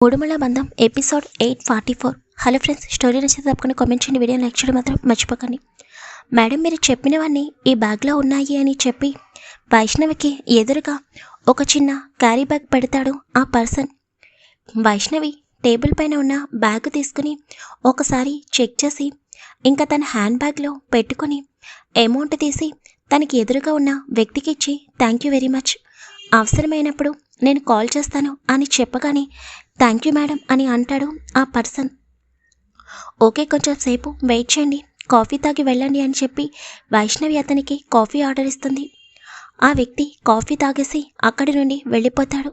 మూడుమల బంధం episode eight forty four. Hello friends story నచ్చితే తప్పకుండా కామెంట్ చేయండి వీడియో లైక్ చేయడం మాత్రం మర్చిపోకండి. మేడం మీరు చెప్పినవన్నీ ఈ బ్యాగ్లో ఉన్నాయి అని చెప్పి వైష్ణవికి ఎదురుగా ఒక చిన్న క్యారీ బ్యాగ్ పెడతాడు ఆ పర్సన్. వైష్ణవి టేబుల్ పైన ఉన్న బ్యాగ్ తీసుకుని ఒకసారి చెక్ చేసి ఇంకా తన హ్యాండ్ బ్యాగ్లో పెట్టుకొని అమౌంట్ తీసి తనకి ఎదురుగా ఉన్న వ్యక్తికి ఇచ్చి థ్యాంక్ యూ వెరీ మచ్ అవసరమైనప్పుడు నేను కాల్ చేస్తాను అని చెప్పగానే థ్యాంక్ యూ మేడం అని అంటాడు ఆ పర్సన్. ఓకే కొంచెం సేపు వెయిట్ చేయండి. కాఫీ తాగి వెళ్ళండి అని చెప్పి వైష్ణవి అతనికి కాఫీ ఆర్డర్ ఇస్తుంది. ఆ వ్యక్తి కాఫీ తాగేసి అక్కడి నుండి వెళ్ళిపోతాడు.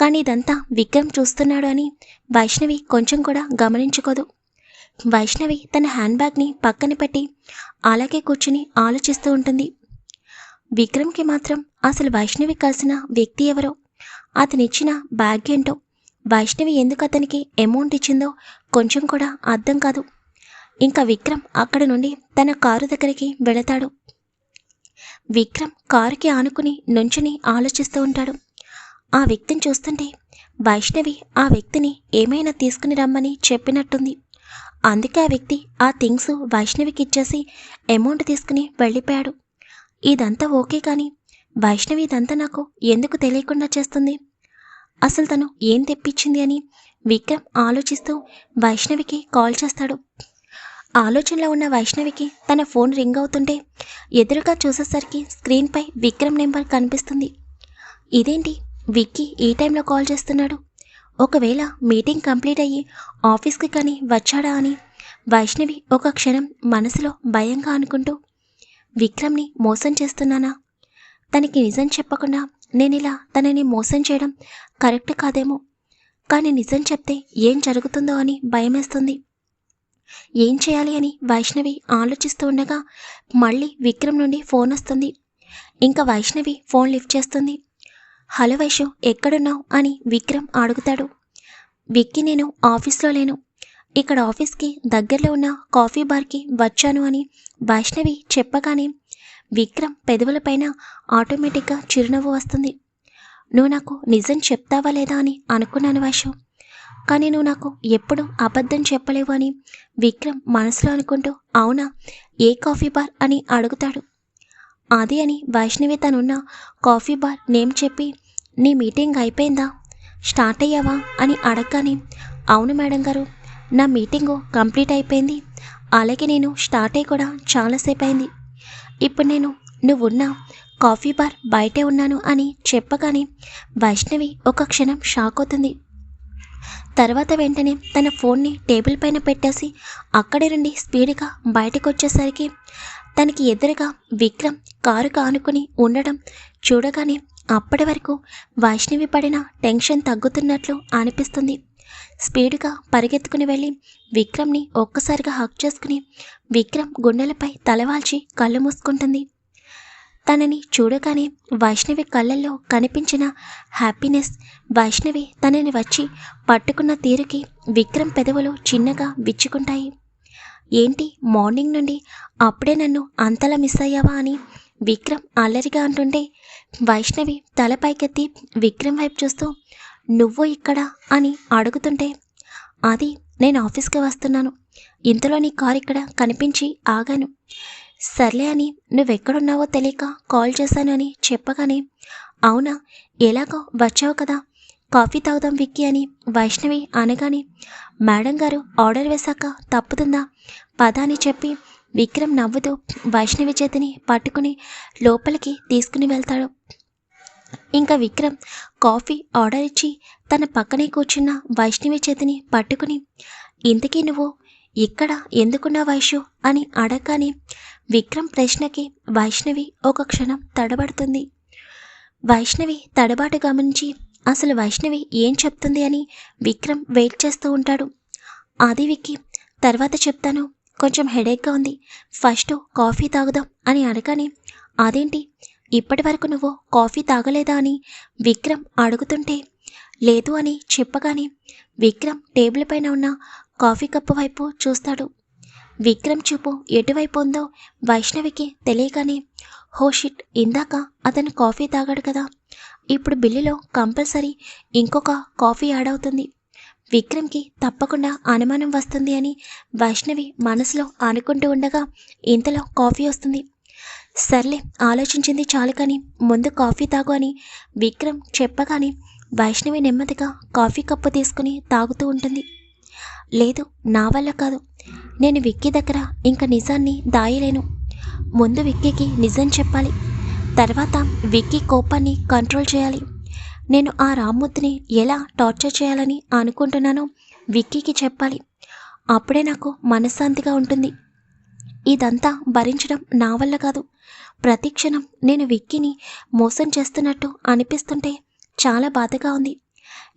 కానీ ఇదంతా విక్రమ్ చూస్తున్నాడు అని వైష్ణవి కొంచెం కూడా గమనించుకోదు. వైష్ణవి తన హ్యాండ్ బ్యాగ్ని పక్కన పెట్టి అలాగే కూర్చుని ఆలోచిస్తూ ఉంటుంది. విక్రమ్కి మాత్రం అసలు వైష్ణవి కలిసిన వ్యక్తి ఎవరో? అతనిచ్చిన బ్యాగ్ ఏంటో వైష్ణవి ఎందుకు అతనికి అమౌంట్ ఇచ్చిందో కొంచెం కూడా అర్థం కాదు. ఇంకా విక్రమ్ అక్కడి నుండి తన కారు దగ్గరికి వెళతాడు. విక్రమ్ కారుకి ఆనుకుని నుంచుని ఆలోచిస్తూ ఉంటాడు. ఆ వ్యక్తిని చూస్తుంటే వైష్ణవి ఆ వ్యక్తిని ఏమైనా తీసుకుని రమ్మని చెప్పినట్టుంది. అందుకే ఆ వ్యక్తి ఆ థింగ్స్ వైష్ణవికి ఇచ్చేసి అమౌంట్ తీసుకుని వెళ్ళిపోయాడు. ఇదంతా ఓకే కానీ వైష్ణవి ఇదంతా నాకు ఎందుకు తెలియకుండా చేస్తుంది? అసలు తను ఏం తెప్పించింది అని విక్రమ్ ఆలోచిస్తూ వైష్ణవికి కాల్ చేస్తాడు. ఆలోచనలో ఉన్న వైష్ణవికి తన ఫోన్ రింగ్ అవుతుంటే ఎదురుగా చూసేసరికి స్క్రీన్పై విక్రమ్ నెంబర్ కనిపిస్తుంది. ఇదేంటి? విక్కీ ఈ టైంలో కాల్ చేస్తున్నాడు. ఒకవేళ మీటింగ్ కంప్లీట్ అయ్యి ఆఫీస్కి కానీ వచ్చాడా అని వైష్ణవి ఒక క్షణం మనసులో భయంగా అనుకుంటూ విక్రమ్ని మోసం చేస్తున్నానా? తనకి నిజం చెప్పకుండా నేను ఇలా తనని మోసం చేయడం కరెక్ట్ కాదేమో. కానీ నిజం చెప్తే ఏం జరుగుతుందో అని భయమేస్తుంది. ఏం చేయాలి అని వైష్ణవి ఆలోచిస్తూ ఉండగా మళ్ళీ విక్రమ్ నుండి ఫోన్ వస్తుంది. ఇంకా వైష్ణవి ఫోన్ లిఫ్ట్ చేస్తుంది. హలో వైషు ఎక్కడున్నావు? అని విక్రమ్ అడుగుతాడు. విక్కి నేను ఆఫీస్లో లేను. ఇక్కడ ఆఫీస్కి దగ్గరలో ఉన్న కాఫీ బార్కి వచ్చాను అని వైష్ణవి చెప్పగానే విక్రమ్ పెదవులపైన ఆటోమేటిక్గా చిరునవ్వు వస్తుంది. నువ్వు నాకు నిజం చెప్తావా లేదా అని అనుకున్నాను వైషు కానీ నువ్వు నాకు ఎప్పుడు అబద్ధం చెప్పలేవు అని విక్రమ్ మనసులో అనుకుంటూ అవునా? ఏ కాఫీ బార్? అని అడుగుతాడు. అది అని వైష్ణవి తనున్న కాఫీ బార్ నేమ్ చెప్పి నీ మీటింగ్ అయిపోయిందా? స్టార్ట్ అయ్యావా? అని అడగగానే అవును మేడం గారు. నా మీటింగు కంప్లీట్ అయిపోయింది. అలాగే నేను స్టార్ట్ అయ్యి కూడా చాలాసేపు అయింది. ఇప్పుడు నేను నువ్వున్న కాఫీ బార్ బయటే ఉన్నాను అని చెప్పగానే వైష్ణవి ఒక క్షణం షాక్ అవుతుంది. తర్వాత వెంటనే తన ఫోన్ని టేబుల్ పైన పెట్టేసి అక్కడి నుండి స్పీడ్గా బయటకు వచ్చేసరికి తనకి ఎదురుగా విక్రమ్ కారు కానుకొని ఉండడం చూడగానే అప్పటి వరకు వైష్ణవి పడిన టెన్షన్ తగ్గుతున్నట్లు అనిపిస్తుంది. స్పీడ్గా పరిగెత్తుకుని వెళ్ళి విక్రమ్ని ఒక్కసారిగా హక్ చేసుకుని విక్రమ్ గుండెలపై తలవాల్చి కళ్ళు మూసుకుంటుంది. తనని చూడగానే వైష్ణవి కళ్ళల్లో కనిపించిన హ్యాపీనెస్ వైష్ణవి తనని వచ్చి పట్టుకున్న తీరుకి విక్రమ్ పెదవులు చిన్నగా విచ్చుకుంటాయి. ఏంటి మార్నింగ్ నుండి అప్పుడే నన్ను అంతలా మిస్ అయ్యావా? అని విక్రమ్ అల్లరిగా అంటుంటే వైష్ణవి తల పైకెత్తి విక్రమ్ వైపు చూస్తూ నువ్వు ఇక్కడ అని అడుగుతుంటే అది నేను ఆఫీస్కి వస్తున్నాను. ఇంతలో నీ కార్ ఇక్కడ కనిపించి ఆగాను. సర్లే అని నువ్వెక్కడున్నావో తెలియక కాల్ చేశాను అని చెప్పగానే అవునా ఎలాగో వచ్చావు కదా. కాఫీ తాగుదాం విక్కీ అని వైష్ణవి అనగానే మేడం గారు ఆర్డర్ వేశాక తప్పుతుందా? పద అని చెప్పి విక్రమ్ నవ్వుతూ వైష్ణవి చేతిని పట్టుకుని లోపలికి తీసుకుని వెళ్తాడు. ఇంకా విక్రమ్ కాఫీ ఆర్డర్ ఇచ్చి తన పక్కనే కూర్చున్న వైష్ణవి చేతిని పట్టుకుని ఇంతకీ నువ్వు ఇక్కడ ఎందుకున్నా వైషు అని అడగగానే విక్రమ్ ప్రశ్నకి వైష్ణవి ఒక క్షణం తడబడుతుంది. వైష్ణవి తడబాటు గమనించి అసలు వైష్ణవి ఏం చెప్తుంది? అని విక్రమ్ వెయిట్ చేస్తూ ఉంటాడు. అది విక్కి తర్వాత చెప్తాను. కొంచెం హెడేక్గా ఉంది. ఫస్ట్ కాఫీ తాగుదాం అని అడగానే అదేంటి? ఇప్పటి వరకు నువ్వు కాఫీ తాగలేదా అని విక్రమ్ అడుగుతుంటే లేదు అని చెప్పగానే విక్రమ్ టేబుల్ పైన ఉన్న కాఫీ కప్పు వైపు చూస్తాడు. విక్రమ్ చూపు ఎటువైపు ఉందో వైష్ణవికి తెలియగానే హో షిట్ ఇందాక అతను కాఫీ తాగాడు కదా. ఇప్పుడు బిల్లులో కంపల్సరీ ఇంకొక కాఫీ యాడ్ అవుతుంది. విక్రమ్కి తప్పకుండా అనుమానం వస్తుంది అని వైష్ణవి మనసులో అనుకుంటూ ఉండగా ఇంతలో కాఫీ వస్తుంది. సర్లే ఆలోచించింది చాలు కానీ ముందు కాఫీ తాగు అని. విక్రమ్ చెప్పగానే వైష్ణవి నెమ్మదిగా కాఫీ కప్పు తీసుకుని తాగుతూ ఉంటుంది. లేదు నా వల్ల కాదు. నేను విక్కీ దగ్గర ఇంకా నిజాన్ని దాయలేను. ముందు విక్కీకి నిజం చెప్పాలి. తర్వాత విక్కీ కోపాన్ని కంట్రోల్ చేయాలి. నేను ఆ రామ్మూర్తిని ఎలా టార్చర్ చేయాలని అనుకుంటున్నానో విక్కీకి చెప్పాలి. అప్పుడే నాకు మనశ్శాంతిగా ఉంటుంది. ఇదంతా భరించడం నా వల్ల కాదు. ప్రతిక్షణం నేను విక్కీని మోసం చేస్తున్నట్టు అనిపిస్తుంటే చాలా బాధగా ఉంది.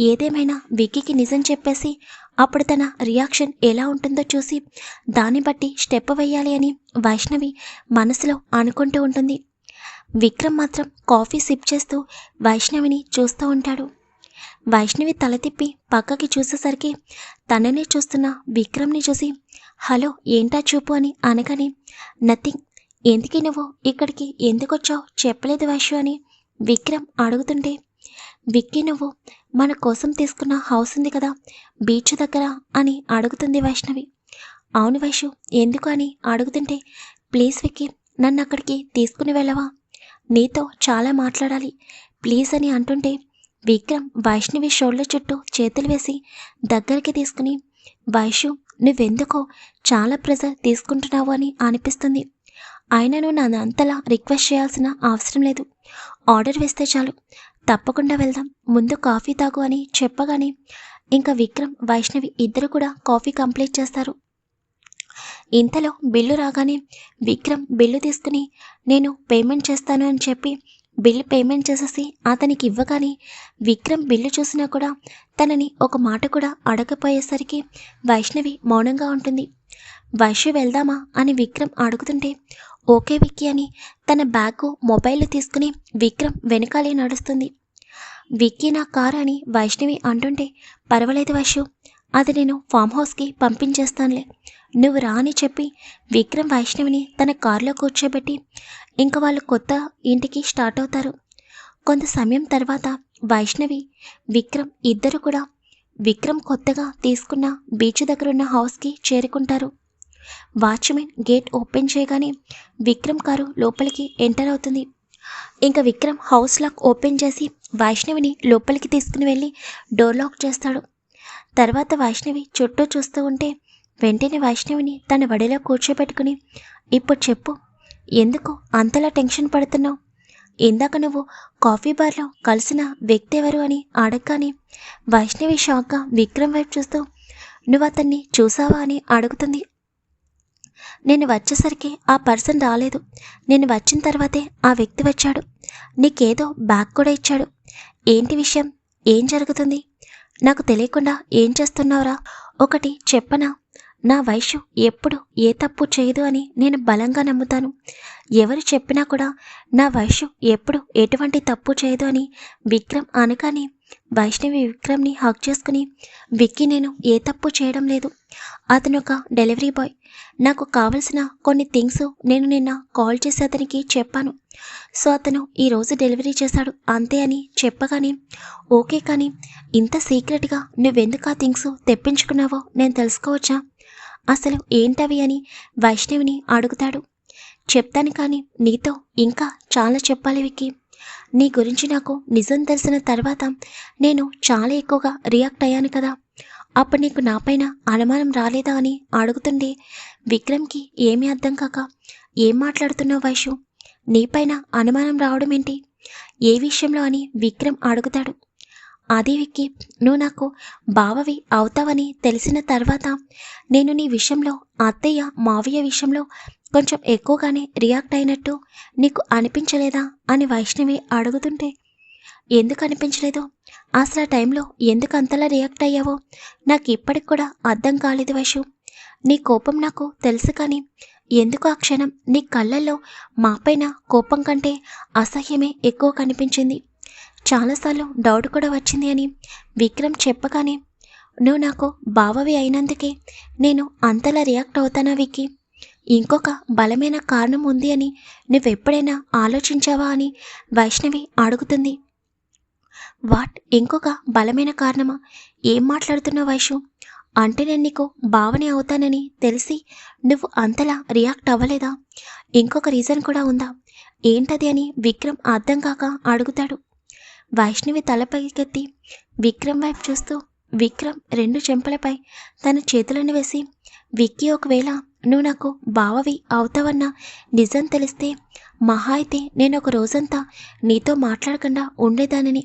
ఏదేమైనా విక్కీకి నిజం చెప్పేసి అప్పుడు తన రియాక్షన్ ఎలా ఉంటుందో చూసి దాన్ని బట్టి స్టెప్ వేయాలి అని వైష్ణవి మనసులో అనుకుంటూ ఉంటుంది. విక్రమ్ మాత్రం కాఫీ సిప్ చేస్తూ వైష్ణవిని చూస్తూ ఉంటాడు. వైష్ణవి తల తిప్పి పక్కకి చూసేసరికి తననే చూస్తున్న విక్రమ్ని చూసి హలో ఏంటా చూపు అని అనగానే నథింగ్. ఎందుకు నువ్వు ఇక్కడికి ఎందుకు వచ్చావు చెప్పలేదు వైషు అని విక్రమ్ అడుగుతుంటే విక్కీ నువ్వు మన కోసం తీసుకున్న హౌస్ ఉంది కదా బీచ్ దగ్గర అని అడుగుతుంది వైష్ణవి. అవును వైషు ఎందుకు అని అడుగుతుంటే ప్లీజ్ విక్కీ నన్ను అక్కడికి తీసుకుని వెళ్ళవా? నీతో చాలా మాట్లాడాలి. ప్లీజ్ అని అంటుంటే విక్రమ్ వైష్ణవి షోల్డర్ చుట్టూ చేతులు వేసి దగ్గరికి తీసుకుని వైషు నువ్వెందుకో చాలా ప్రెజర్ తీసుకుంటున్నావు అని అనిపిస్తుంది. అయినను నన్ను అంతలా రిక్వెస్ట్ చేయాల్సిన అవసరం లేదు. ఆర్డర్ వేస్తే చాలు. తప్పకుండా వెళ్దాం. ముందు కాఫీ తాగు అని చెప్పగానే ఇంకా విక్రమ్ వైష్ణవి ఇద్దరు కూడా కాఫీ కంప్లీట్ చేస్తారు. ఇంతలో బిల్లు రాగానే విక్రమ్ బిల్లు తీసుకుని నేను పేమెంట్ చేస్తాను అని చెప్పి బిల్లు పేమెంట్ చేసేసి అతనికి ఇవ్వగానే విక్రమ్ బిల్లు చూసినా కూడా తనని ఒక మాట కూడా అడగపోయేసరికి వైష్ణవి మౌనంగా ఉంటుంది. వైష్ణవి వెళ్దామా? అని విక్రమ్ అడుగుతుంటే ఓకే విక్కీ అని తన బ్యాగు మొబైల్ తీసుకుని విక్రమ్ వెనకాలే నడుస్తుంది. విక్కీ నా కారు అని వైష్ణవి అంటుంటే పర్వాలేదు వైషు అది నేను ఫామ్ హౌస్కి పంపించేస్తానులే. నువ్వు రా అని చెప్పి విక్రమ్ వైష్ణవిని తన కారులో కూర్చోబెట్టి ఇంకా వాళ్ళు కొత్త ఇంటికి స్టార్ట్ అవుతారు. కొంత సమయం తర్వాత వైష్ణవి విక్రమ్ ఇద్దరు కూడా విక్రమ్ కొత్తగా తీసుకున్న బీచ్ దగ్గర ఉన్న హౌస్కి చేరుకుంటారు. వాచ్మెన్ గేట్ ఓపెన్ చేయగానే విక్రమ్ కారు లోపలికి ఎంటర్ అవుతుంది. ఇంకా విక్రమ్ హౌస్ లాక్ ఓపెన్ చేసి వైష్ణవిని లోపలికి తీసుకుని వెళ్ళి డోర్ లాక్ చేస్తాడు. తర్వాత వైష్ణవి చుట్టూ చూస్తూ ఉంటే వెంటనే వైష్ణవిని తన వడిలో కూర్చోబెట్టుకుని ఇప్పుడు చెప్పు ఎందుకు అంతలా టెన్షన్ పడుతున్నావు? ఇందాక నువ్వు కాఫీ బార్లో కలిసిన వ్యక్తి ఎవరు అని అడగగానే వైష్ణవి షాక్గా విక్రమ్ వైపు చూస్తూ నువ్వు అతన్ని చూసావా అని అడుగుతుంది. నేను వచ్చేసరికి ఆ పర్సన్ రాలేదు. నేను వచ్చిన తర్వాతే ఆ వ్యక్తి వచ్చాడు. నీకేదో బ్యాగ్ కూడా ఇచ్చాడు. ఏంటి విషయం? ఏం జరుగుతుంది? నాకు తెలియకుండా ఏం చేస్తున్నావురా? ఒకటి చెప్పనా? నా వయసు ఎప్పుడు ఏ తప్పు చేయదు అని నేను బలంగా నమ్ముతాను. ఎవరు చెప్పినా కూడా నా వయసు ఎప్పుడు ఎటువంటి తప్పు చేయదు అని విక్రమ్ అనగానే వైష్ణవి విక్రమ్ని హక్ చేసుకుని విక్కి నేను ఏ తప్పు చేయడం లేదు. అతను ఒక డెలివరీ బాయ్ నాకు కావలసిన కొన్ని థింగ్స్ నేను నిన్న కాల్ చేసి అతనికి చెప్పాను. సో అతను ఈరోజు డెలివరీ చేశాడు. అంతే అని చెప్పగానే ఓకే కానీ ఇంత సీక్రెట్గా నువ్వెందుకు ఆ థింగ్స్ తెప్పించుకున్నావో నేను తెలుసుకోవచ్చా? అసలు ఏంటవి అని వైష్ణవిని అడుగుతాడు. చెప్తాను కానీ నీతో ఇంకా చాలా చెప్పాలి వికి నీ గురించి నాకు నిజం తెలిసిన తర్వాత నేను చాలా ఎక్కువగా రియాక్ట్ అయ్యాను కదా. అప్పుడు నీకు నాపైన అనుమానం రాలేదా అని అడుగుతుండే విక్రమ్కి ఏమీ అర్థం కాక ఏం మాట్లాడుతున్నావు వైషు? నీపైన అనుమానం రావడం ఏంటి? ఏ విషయంలో? అని విక్రమ్ అడుగుతాడు. అదే నువ్వు నాకు బావవి అవుతావని తెలిసిన తర్వాత నేను నీ విషయంలో అత్తయ్య మావయ్య విషయంలో కొంచెం ఎక్కువగానే రియాక్ట్ అయినట్టు నీకు అనిపించలేదా అని వైష్ణవి అడుగుతుంటే ఎందుకు అనిపించలేదు? అసలు ఆ టైంలో ఎందుకు అంతలా రియాక్ట్ అయ్యావో? నాకు ఇప్పటికి కూడా అర్థం కాలేదు వైషు. నీ కోపం నాకు తెలుసు కానీ ఎందుకు ఆ క్షణం? నీ కళ్ళల్లో మాపైన కోపం కంటే అసహ్యమే ఎక్కువ కనిపించింది. చాలాసార్లు డౌట్ కూడా వచ్చింది అని విక్రమ్ చెప్పగానే నువ్వు నాకు బావవి అయినందుకే నేను అంతలా రియాక్ట్ అవుతానా విక్కీ? ఇంకొక బలమైన కారణం ఉంది అని నువ్వెప్పుడైనా ఆలోచించావా? అని వైష్ణవి అడుగుతుంది. వాట్? ఇంకొక బలమైన కారణమా? ఏం మాట్లాడుతున్నావు వైషు? అంటే నేను నీకు భావనే అవుతానని తెలిసి నువ్వు అంతలా రియాక్ట్ అవ్వలేదా? ఇంకొక రీజన్ కూడా ఉందా? ఏంటది? అని విక్రమ్ అర్థం కాక అడుగుతాడు. వైష్ణవి తలపైకెత్తి విక్రమ్ వైపు చూస్తూ విక్రమ్ రెండు చెంపలపై తన చేతులను వేసి విక్కీ ఒకవేళ నువ్వు నాకు బావవి అవుతావన్న నిజం తెలిస్తే మహా అయితే నేను ఒక రోజంతా నీతో మాట్లాడకుండా ఉండేదానిని.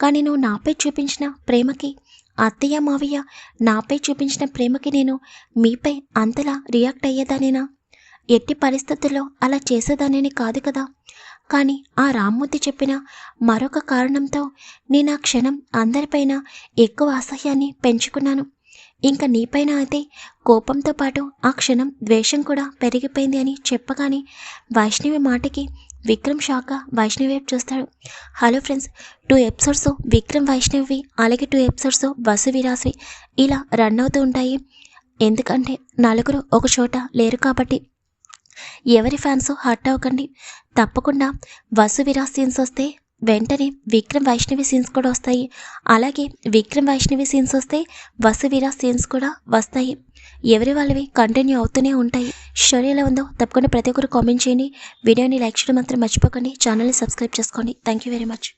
కానీ నువ్వు నాపై చూపించిన ప్రేమకి అత్తయ్య మావయ్య నాపై చూపించిన ప్రేమకి నేను మీపై అంతలా రియాక్ట్ అయ్యేదానేనా? ఎట్టి పరిస్థితుల్లో అలా చేసేదానిని కాదు కదా? కానీ ఆ రామ్మూర్తి చెప్పిన మరొక కారణంతో నేను ఆ క్షణం అందరిపైన ఎక్కువ అసహ్యాన్ని పెంచుకున్నాను. ఇంకా నీపైన అయితే కోపంతో పాటు ఆ క్షణం ద్వేషం కూడా పెరిగిపోయింది అని చెప్పగానే వైష్ణవి మాటకి విక్రమ్ షాక వైష్ణవి వైపు చూస్తాడు. Hello friends two episodes Vikram Vaishnavi అలాగే టూ ఎపిసోడ్స్ వసు విరాసి ఇలా రన్ అవుతూ ఉంటాయి. ఎందుకంటే నలుగురు ఒక చోట లేరు కాబట్టి ఎవరి ఫ్యాన్స్ హర్ట్ అవ్వకండి. తప్పకుండా వసు విరాజ్ సీన్స్ వస్తే వెంటనే విక్రమ్ వైష్ణవి సీన్స్ కూడా వస్తాయి. అలాగే విక్రమ్ వైష్ణవి సీన్స్ వస్తే వసు సీన్స్ కూడా వస్తాయి. ఎవరి వాళ్ళవి కంటిన్యూ అవుతూనే ఉంటాయి. స్టోరీ ఎలా ఉందో తప్పకుండా ప్రతి ఒక్కరు కామెంట్ చేయండి. వీడియోని లైక్ చేయడం మాత్రం మర్చిపోకండి. ఛానల్ని సబ్స్క్రైబ్ చేసుకోండి. Thank you very much